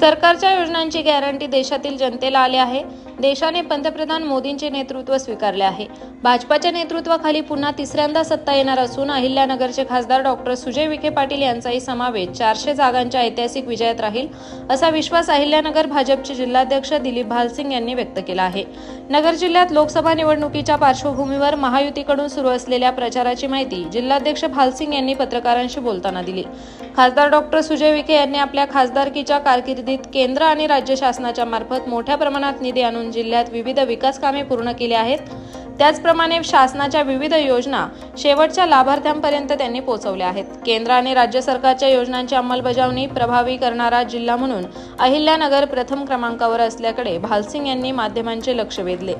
सरकारच्या योजनांची गॅरंटी देशातील जनतेला आली आहे. देशाने पंतप्रधान मोदींचे नेतृत्व स्वीकारले आहे. भाजपाच्या नेतृत्वाखाली पुन्हा तिसऱ्यांदा सत्ता येणार असून अहिल्यानगरचे खासदार डॉक्टर सुजय विखे पाटील यांचाही समावेश चारशे जागांच्या ऐतिहासिक विजयात राहील असा विश्वास अहिल्यानगर भाजपचे जिल्हाध्यक्ष दिलीप भालसिंग यांनी व्यक्त केला आहे. नगर जिल्ह्यात लोकसभा निवडणुकीच्या पार्श्वभूमीवर महायुतीकडून सुरू असलेल्या प्रचाराची माहिती जिल्हाध्यक्ष भालसिंग यांनी पत्रकारांशी बोलताना दिली. खासदार डॉक्टर सुजय विखे यांनी आपल्या खासदारकीच्या कारकिर्दी कारकिर्दीत केंद्र आणि राज्य शासनाच्या मार्फत मोठ्या प्रमाणात निधी आणून जिल्ह्यात विविध विकास कामे पूर्ण केली आहेत. त्याचप्रमाणे शासनाच्या विविध योजना शेवटच्या लाभार्थ्यांपर्यंत त्यांनी पोहोचवल्या आहेत. केंद्र आणि राज्य सरकारच्या योजनांची अंमलबजावणी प्रभावी करणारा जिल्हा म्हणून अहिल्यानगर प्रथम क्रमांकावर असल्याकडे भालसिंग यांनी माध्यमांचे लक्ष वेधले.